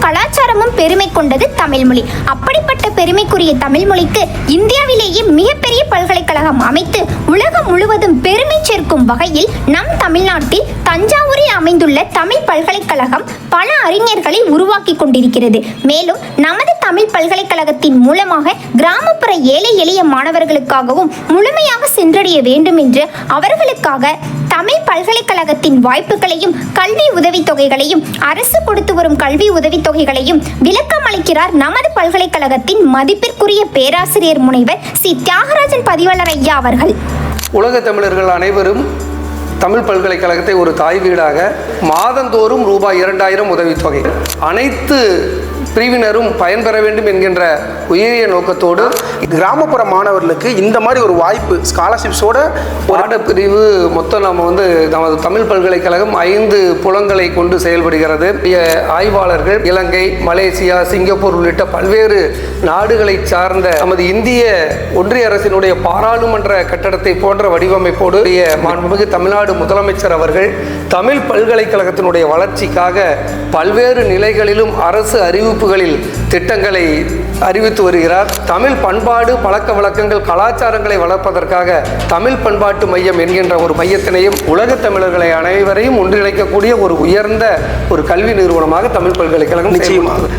கலாச்சாரமும் பெருமை கொண்டது தமிழ்மொழி அப்படிப்பட்ட பெருமைக்குரிய தமிழ்மொழிக்கு இந்தியாவிலேயே மிகப்பெரிய பல்கலைக்கழகம் அமைத்து உலகம் முழுவதும் பெருமை சேர்க்கும் வகையில் நம் தமிழ்நாட்டில் தஞ்சாவூர் அமைந்துள்ள தமிழ் பல்கலைக்கழகம் பல அறிஞர்களை உருவாக்கி கொண்டிருக்கிறது. மேலும் நமது தமிழ் பல்கலைக்கழகத்தின் மூலமாக கிராமப்புற ஏழை எளிய மாணவர்களுக்காகவும் முழுமையாக சென்றடைய வேண்டும் என்று அவர்களுக்காக தமிழ் பல்கலைக்கழகத்தின் வாய்ப்புகளையும் கல்வி உதவித்தொகைகளையும் அரசு கொடுத்து வரும் கல்வி உதவித்தொகைகளையும் விளக்கம் அளிக்கிறார் நமது பல்கலைக்கழகத்தின் மதிப்பிற்குரிய பேராசிரியர் முனைவர் சி. தியாகராஜன் பதிவாளர் ஐயா அவர்கள். உலக தமிழர்கள் அனைவரும் தமிழ் பல்கலைக்கழகத்தை ஒரு தாய் வீடாக மாதந்தோறும் ரூபாய் இரண்டாயிரம் உதவித்தொகை. அனைத்து பிரிவினரும் பயன்பெற வேண்டும் என்கின்ற உயரிய நோக்கத்தோடு கிராமப்புற மாணவர்களுக்கு இந்த மாதிரி ஒரு வாய்ப்பு ஸ்காலர்ஷிப்ஸோட பாடப்பிரிவு மொத்தம் நம்ம வந்து நமது தமிழ் பல்கலைக்கழகம் ஐந்து புலங்களை கொண்டு செயல்படுகிறது. ஆய்வாளர்கள் இலங்கை மலேசியா சிங்கப்பூர் உள்ளிட்ட பல்வேறு நாடுகளை சார்ந்த நமது இந்திய ஒன்றிய அரசினுடைய பாராளுமன்ற கட்டடத்தை போன்ற வடிவமைப்போடு மாண்புமிகு தமிழ்நாடு முதலமைச்சர் அவர்கள் தமிழ் பல்கலைக்கழகத்தினுடைய வளர்ச்சிக்காக பல்வேறு நிலைகளிலும் அரசு அறிவிப்பு அறிவிப்புகளில் திட்டங்களை அறிவித்து வருகிறார் தமிழ் பண்பாடு பழக்க வழக்கங்கள் கலாச்சாரங்களை வளர்ப்பதற்காக தமிழ் பண்பாட்டு மையம் என்கின்ற ஒரு மையத்தினையும் உலகத் தமிழர்களை அனைவரையும் ஒன்றிணைக்கக்கூடிய ஒரு உயர்ந்த ஒரு கல்வி நிறுவனமாக தமிழ் பல்கலைக்கழகம் நிச்சயமாக.